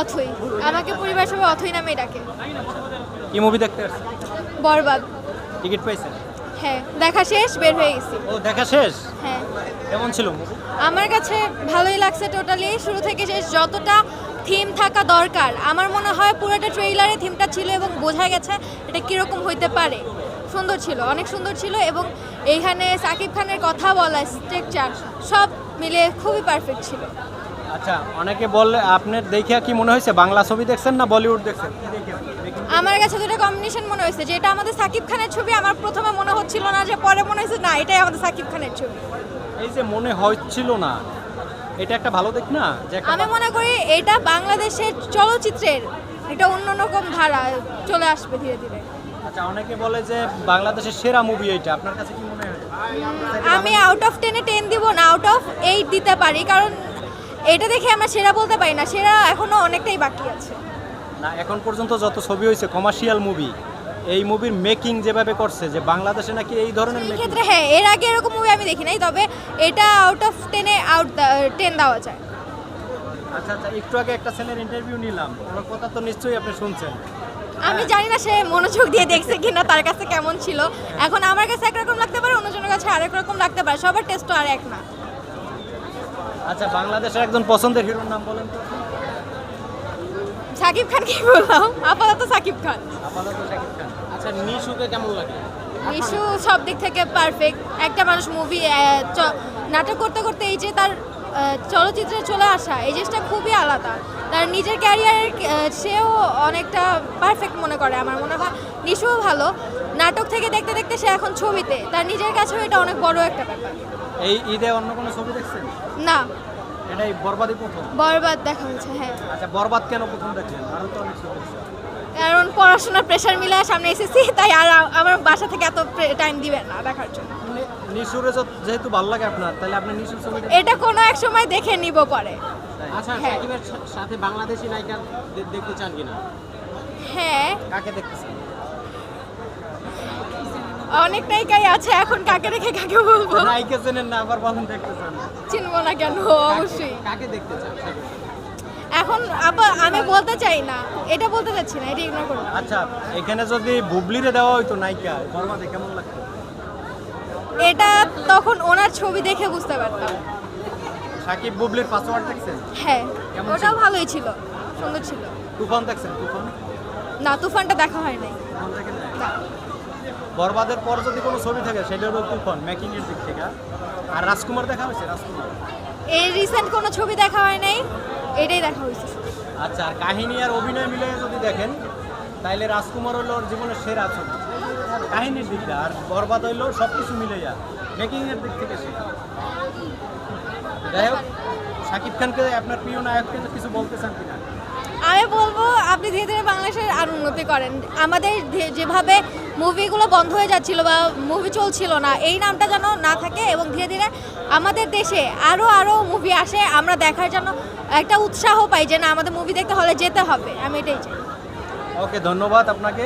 অথই। আমাকে পরিবার সবাই অথই নামেই ডাকে। কি মুভি দেখতে আসছেন বরবাদ। টিকিট পাইছেন হ্যাঁ দেখা শেষ বের হয়ে গেছি। ও দেখা শেষ? হ্যাঁ। কেমন ছিল মুভি আমার কাছে ভালোই লাগছে টোটালি শুরু থেকে শেষ যতটা থিম থাকা দরকার আমার মনে হয় পুরোটা ট্রেইলারে থিমটা ছিল এবং বোঝা গেছে এটা কীরকম হইতে পারে। সুন্দর ছিল অনেক সুন্দর ছিল এবং এইখানে সাকিব খানের কথা বলা স্ট্রাকচার সব মিলে খুবই পারফেক্ট ছিল। আচ্ছা অনেকে বললে আপনার দেখে কি মনে হয়েছে? বাংলা ছবি দেখছেন না বলিউড দেখছেন? আমার কাছে দুটো কম্বিনেশন মনে হয়েছে যে এটা আমাদের সাকিব খানের ছবি আমার প্রথমে মনে হচ্ছিল না যে পরে মনে হয়েছে না এটাই আমাদের সাকিব খানের ছবি। এই যে মনে হচ্ছিল না এটা একটা ভালো দিক না? যে একটা আমি মনে করি এটা বাংলাদেশের চলচ্চিত্রের একটা অন্যরকম ধারা চলে আসবে ধীরে ধীরে। আচ্ছা অনেকে বলে যে বাংলাদেশের সেরা মুভি এইটা আপনার কাছে কি মনে হয়? আমি আউট অফ টেনে টেন দিব না আউট অফ এইট দিতে পারি কারণ এটা দেখে আমরা সেরা বলতে পারি না সেরা এখনও অনেকটাই বাকি আছে। না এখন পর্যন্ত যত ছবি হয়েছে কমার্শিয়াল মুভি এই মুভির মেকিং যেভাবে করছে যে বাংলাদেশে নাকি এই ধরনের ক্ষেত্রে হ্যাঁ এর আগে এরকম মুভি আমি দেখি নাই তবে এটা আউট অফ টেনে আউট টেন দেওয়া যায়। আচ্ছা আচ্ছা একটু আগে একটা ছেলের ইন্টারভিউ নিলাম ওর কথা তো নিশ্চয়ই আপনি শুনছেন। আমি জানি না সে মনোযোগ দিয়ে দেখছে কিনা তার কাছে কেমন ছিল। এখন আমার কাছে একরকম লাগতে পারে অন্যজনের কাছে আরেক রকম লাগতে পারে সবার টেস্ট তো আর এক না। আচ্ছা বাংলাদেশের একজন পছন্দের হিরোর নাম বলেন তো সাকিব খান কি বললাম? আপাতত সাকিব খান। আপাতত শাকিব খান। আচ্ছা নিশুকে কেমন লাগে? ইস্যু সব দিক থেকে পারফেক্ট একটা মানুষ মুভি নাটক করতে করতে এই যে তার চলচ্চিত্রে চলে আসা এই জিনিসটা খুবই আলাদা। তার নিজের ক্যারিয়ারের সেও অনেকটা পারফেক্ট মনে করে আমার মনে হয়। নিশুও ভালো। নাটক থেকে দেখতে দেখতে সে এখন ছবিতে। তার নিজের কাছেও এটা অনেক বড় একটা ব্যাপার। এই ঈদে অন্য কোনো ছবি দেখছেন? না। এটাই বরবাদই প্রথম? বরবাদ দেখা হয়েছে হ্যাঁ। আচ্ছা বরবাদ কেন প্রথম দেখলেন? আরও তো অনেক ছবি। কারণ পড়াশোনার প্রেশার মিলে সামনে এসেছি তাই আর আমার বাসা থেকে এত টাইম দিবেন না দেখার জন্য। নি- নিশুরে যেহেতু ভালো লাগে আপনার তাহলে আপনি নিশুর ছবি এটা কোনো এক সময় দেখে নিব পরে। আচ্ছা হ্যাঁ। সাকিবের সাথে বাংলাদেশি নায়িকা দেখতে চান কিনা? হ্যাঁ। কাকে দেখতেছেন অনেক নায়িকাই আছে এখন কাকে রেখে কাকে বলব? নায়িকা চেনেন না আবার বলেন দেখতেছেন চিনবো না কেন? অবশ্যই। কাকে দেখতে চান? এখন আবার আমি বলতে চাই না। এটা বলতে চাচ্ছি না এটা ইগনোর করব আচ্ছা এখানে যদি বুবলিরে দেওয়া হইতো নায়িকা বরবাদে কেমন লাগতো? এটা তখন ওনার ছবি দেখে বুঝতে পারতাম। সাকিব বুবলির পাসওয়ার্ড দেখছেন? হ্যাঁ ওটাও ভালোই ছিল সুন্দর ছিল। তুফান দেখছেন? তুফান? না তুফানটা দেখা হয় নাই। তুফান দেখেন না। বরবাদের পর যদি কোনো ছবি থাকে সেটা হলো তুফান মেকিং এর দিক থেকে। আর রাজকুমার দেখা হয়েছে? রাজকুমার? এই রিসেন্ট কোনো ছবি দেখা হয় নাই এটাই দেখা হয়েছে। আচ্ছা আর কাহিনী আর অভিনয় মিলে যদি দেখেন তাইলে রাজকুমার হলো ওর জীবনের সেরা ছবি। কাহিনীর দিকটা আর বরবাদ হইল সব কিছু মিলে যা মেকিং এর দিক থেকে সে যাই হোক শাকিব খানকে আপনার প্রিয় নায়ককে কিছু বলতে চান কিনা? আমি বলব, আপনি ধীরে ধীরে বাংলাদেশের আর উন্নতি করেন। আমাদের যেভাবে মুভিগুলো বন্ধ হয়ে যাচ্ছিল বা মুভি চলছিল না, এই নামটা যেন না থাকে এবং ধীরে ধীরে আমাদের দেশে আরও আরও মুভি আসে, আমরা দেখার জন্য একটা উৎসাহ পাই যে না, আমাদের মুভি দেখতে হলে যেতে হবে। আমি এটাই চাই। ওকে ধন্যবাদ আপনাকে।